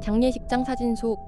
장례식장 사진 속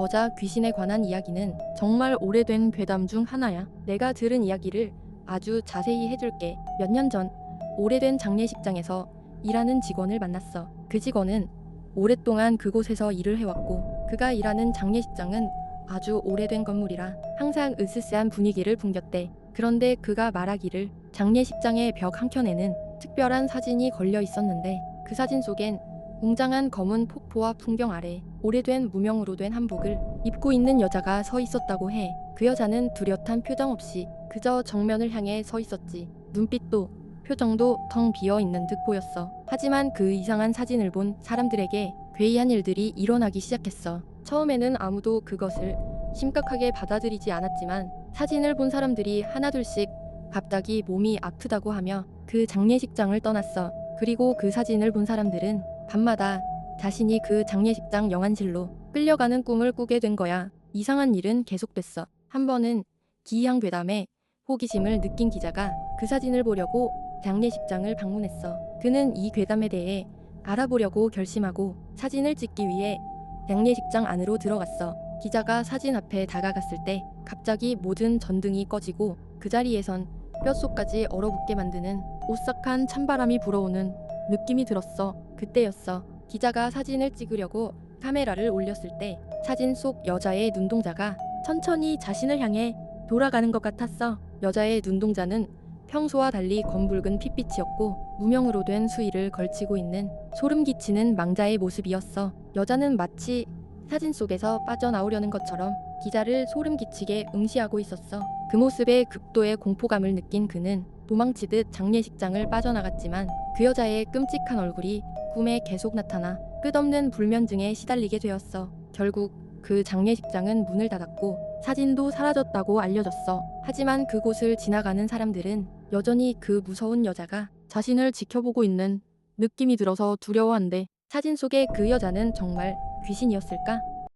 여자 귀신에 관한 이야기는 정말 오래된 괴담 중 하나야. 내가 들은 이야기를 아주 자세히 해줄게. 몇 년 전 오래된 장례식장에서 일하는 직원을 만났어. 그 직원은 오랫동안 그곳에서 일을 해왔고 그가 일하는 장례식장은 아주 오래된 건물이라 항상 으스스한 분위기를 풍겼대. 그런데 그가 말하기를 장례식장의 벽 한켠에는 특별한 사진이 걸려 있었는데 그 사진 속엔 웅장한 검은 폭포와 풍경 아래 오래된 무명으로 된 한복을 입고 있는 여자가 서 있었다고 해. 그 여자는 뚜렷한 표정 없이 그저 정면을 향해 서 있었지. 눈빛도 표정도 텅 비어 있는 듯 보였어. 하지만 그 이상한 사진을 본 사람들에게 괴이한 일들이 일어나기 시작했어. 처음에는 아무도 그것을 심각하게 받아들이지 않았지만 사진을 본 사람들이 하나둘씩 갑자기 몸이 아프다고 하며 그 장례식장을 떠났어. 그리고 그 사진을 본 사람들은 밤마다 자신이 그 장례식장 영안실로 끌려가는 꿈을 꾸게 된 거야. 이상한 일은 계속됐어. 한 번은 기이한 괴담에 호기심을 느낀 기자가 그 사진을 보려고 장례식장을 방문했어. 그는 이 괴담에 대해 알아보려고 결심하고 사진을 찍기 위해 장례식장 안으로 들어갔어. 기자가 사진 앞에 다가갔을 때 갑자기 모든 전등이 꺼지고 그 자리에선 뼛속까지 얼어붙게 만드는 오싹한 찬바람이 불어오는 느낌이 들었어. 그때였어. 기자가 사진을 찍으려고 카메라를 올렸을 때 사진 속 여자의 눈동자가 천천히 자신을 향해 돌아가는 것 같았어. 여자의 눈동자는 평소와 달리 검붉은 핏빛이었고 무명으로 된 수의를 걸치고 있는 소름 끼치는 망자의 모습이었어. 여자는 마치 사진 속에서 빠져나오려는 것처럼 기자를 소름 끼치게 응시하고 있었어. 그 모습에 극도의 공포감을 느낀 그는 도망치듯 장례식장을 빠져나갔지만 그 여자의 끔찍한 얼굴이 꿈에 계속 나타나 끝없는 불면증에 시달리게 되었어. 결국 그 장례식장은 문을 닫았고 사진도 사라졌다고 알려졌어. 하지만 그곳을 지나가는 사람들은 여전히 그 무서운 여자가 자신을 지켜보고 있는 느낌이 들어서 두려워한대. 사진 속의 그 여자는 정말 귀신이었을까?